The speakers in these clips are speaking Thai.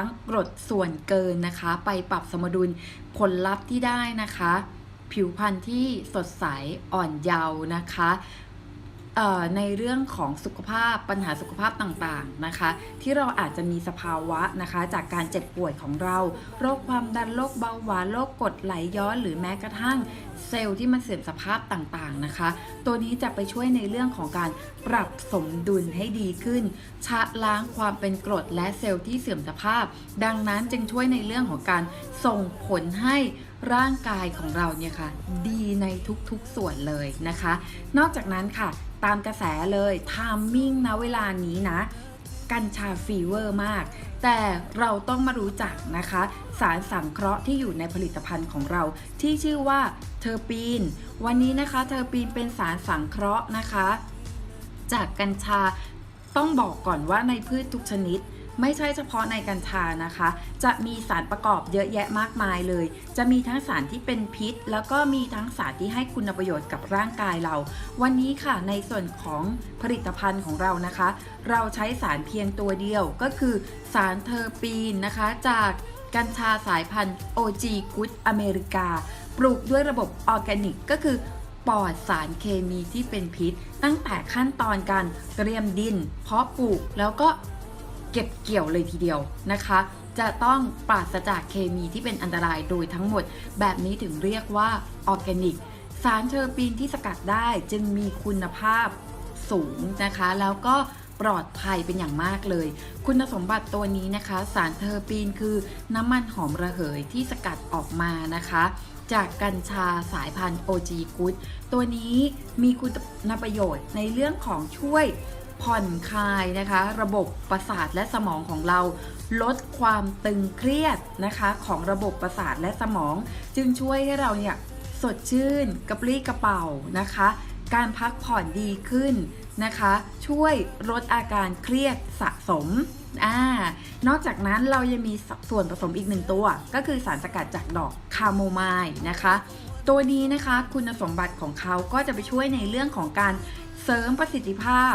างกรดส่วนเกินนะคะ ไปปรับสมดุลผลลัพธ์ที่ได้นะคะ ผิวพรรณที่สดใสอ่อนเยาว์นะคะ ในเรื่องของสุขภาพปัญหาสุขภาพต่างๆนะคะ ที่เราอาจจะมีสภาวะนะคะ จากการเจ็บป่วยของเรา โรคความดันโรคเบาหวานโรคกรดไหลย้อนหรือแม้กระทั่งเซลล์ที่มันเสื่อมสภาพต่างๆนะคะ ตัวนี้จะไปช่วยในเรื่องของการปรับสมดุลให้ดีขึ้นชะล้างความเป็นกรดและเซลล์ที่เสื่อมสภาพ ดังนั้นจึงช่วยในเรื่องของการส่งผลให้ ร่างกายของเราเนี่ยค่ะ ดีในทุกๆส่วนเลยนะคะ นอกจากนั้นค่ะ ตามกระแสเลยทามมิ่งนะเวลานี้นะ กัญชาฟีเวอร์มาก แต่เราต้องมารู้จักนะคะ สารสังเคราะห์ที่อยู่ในผลิตภัณฑ์ของเรา ที่ชื่อว่าเทอร์ปีน วันนี้นะคะเทอร์ปีนเป็นสารสังเคราะห์นะคะ จากกัญชาต้องบอกก่อนว่าในพืชทุกชนิด ไม่ใช่เฉพาะในกัญชานะคะ จะมีสารประกอบเยอะแยะมากมายเลย จะมีทั้งสารที่เป็นพิษ แล้วก็มีทั้งสารที่ให้คุณประโยชน์กับร่างกายเรา วันนี้ค่ะในส่วนของผลิตภัณฑ์ของเรานะคะ เราใช้สารเพียงตัวเดียวก็คือสารเทอร์ปีนนะคะจากกัญชาสายพันธุ์ OG Good อเมริกา ปลูกด้วยระบบออร์แกนิกก็คือปลอดสารเคมีที่เป็นพิษ ตั้งแต่ขั้นตอนการเตรียมดิน เพาะปลูกแล้วก็ เก็บเกี่ยวเลยทีเดียวนะคะ จะต้องปราศจากเคมีที่เป็นอันตรายโดยทั้งหมด แบบนี้ถึงเรียกว่าออร์แกนิก สารเทอร์ปีนที่สกัดได้จึงมีคุณภาพสูงนะคะ แล้วก็ปลอดภัยเป็นอย่างมากเลย คุณสมบัติตัวนี้นะคะ สารเทอร์ปีนคือน้ำมันหอมระเหยที่สกัดออกมานะคะ จากกัญชาสายพันธุ์ OG Good ตัวนี้มีคุณประโยชน์ในเรื่องของช่วย ผ่อนคลายนะคะ ระบบประสาทและสมองของเรา ลดความตึงเครียดนะคะ ของระบบประสาทและสมอง จึงช่วยให้เราเนี่ยสดชื่นกระปรี้กระเป๋านะคะ การพักผ่อนดีขึ้นนะคะ ช่วยลดอาการเครียดสะสมอ่านอกจากนั้นเรายังมีส่วนผสมอีกหนึ่งตัว ก็คือสารสกัดจากดอกคาโมไมล์นะคะ ตัวนี้นะคะคุณสมบัติของเขาก็จะไปช่วยในเรื่องของการเสริมประสิทธิภาพ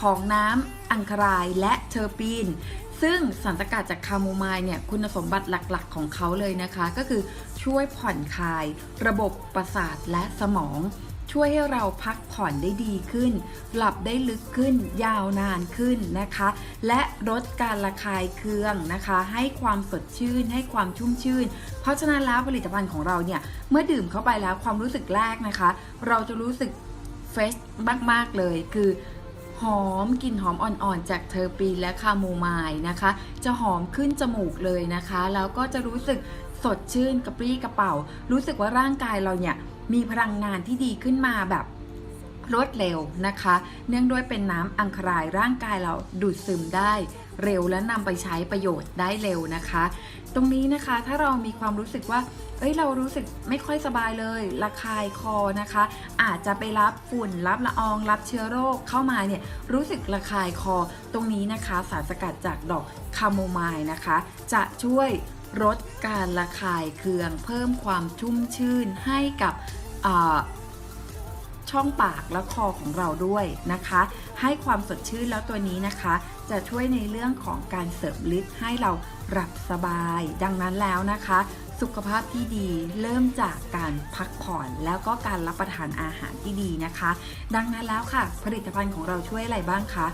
ของน้ำอังคารายและเทอร์ปีน ซึ่งสารสกัดจากคาโมไมล์เนี่ยคุณสมบัติหลักๆ ของเขาเลยนะคะ ก็คือช่วยผ่อนคลาย ระบบประสาทและสมอง ช่วยให้เราพักผ่อนได้ดีขึ้น หลับได้ลึกขึ้น ยาวนานขึ้นนะคะ และลดการระคายเคืองนะคะ ให้ความสดชื่น ให้ความชุ่มชื่น เพราะฉะนั้นแล้วผลิตภัณฑ์ของเราเนี่ยเมื่อดื่มเข้าไปแล้วความรู้สึกแรกนะคะ เราจะรู้สึกเฟรชมากๆเลยคือ หอมกลิ่นหอมอ่อนๆ จากเทอร์ปีนและคาโมไมล์นะคะ จะหอมขึ้นจมูกเลยนะคะ แล้วก็จะรู้สึกสดชื่นกระปรี้กระเป๋า รู้สึกว่าร่างกายเราเนี่ยมีพลังงานที่ดีขึ้นมาแบบ รวดเร็วนะคะ เนื่องด้วยเป็นน้ำอังคารายร่างกายเราดูดซึมได้เร็วและนำไปใช้ประโยชน์ได้เร็วนะคะ ตรงนี้นะคะถ้าเรามีความรู้สึกว่า เอ้ยเรารู้สึกไม่ค่อยสบายเลยระคายคอนะคะ อาจจะไปรับฝุ่นรับละออง รับเชื้อโรคเข้ามาเนี่ยรู้สึกระคายคอ ตรงนี้นะคะ สารสกัดจากดอกคาโมไมล์นะคะ จะช่วยลดการระคายเคือง เพิ่มความชุ่มชื่นให้กับ ช่องปากและคอของเราด้วยนะคะ ให้ความสดชื่นแล้วตัวนี้นะคะ จะช่วยในเรื่องของการเสริมฤทธิ์ให้เราหลับสบาย ดังนั้นแล้วนะคะ สุขภาพที่ดีเริ่มจากการพักผ่อนแล้วก็การรับประทานอาหารที่ดีนะคะ ดังนั้นแล้วค่ะ ผลิตภัณฑ์ของเราช่วยอะไรบ้างคะ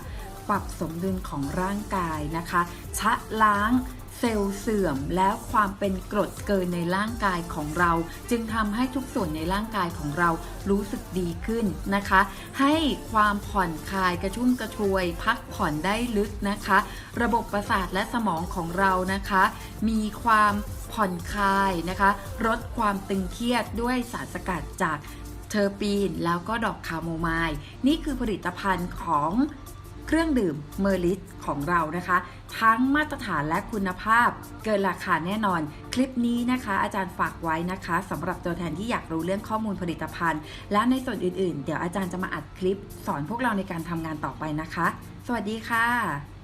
ปรับสมดุลของร่างกายนะคะ ชะล้าง เซลล์เสื่อมแล้วความเป็นกรดเกินในร่างกายของเรา จึงทำให้ทุกส่วนในร่างกายของเรารู้สึกดีขึ้นนะคะ ให้ความผ่อนคลายกระชุ่มกระชวย พักผ่อนได้ลึกนะคะ ระบบประสาทและสมองของเรานะคะ มีความผ่อนคลายนะคะลดความตึงเครียดด้วยสารสกัดจากเทอร์ปีนแล้วก็ดอกคาโมไมล์นี่คือผลิตภัณฑ์ของ เครื่องดื่มเมอร์ลิสของเรานะคะ ทั้งมาตรฐานและคุณภาพ เกินราคาแน่นอน คลิปนี้นะคะ อาจารย์ฝากไว้นะคะสำหรับตัวแทนที่อยากรู้เรื่องข้อมูลผลิตภัณฑ์ และในส่วนอื่นๆ เดี๋ยวอาจารย์จะมาอัดคลิป สอนพวกเราในการทำงานต่อไปนะคะ สวัสดีค่ะ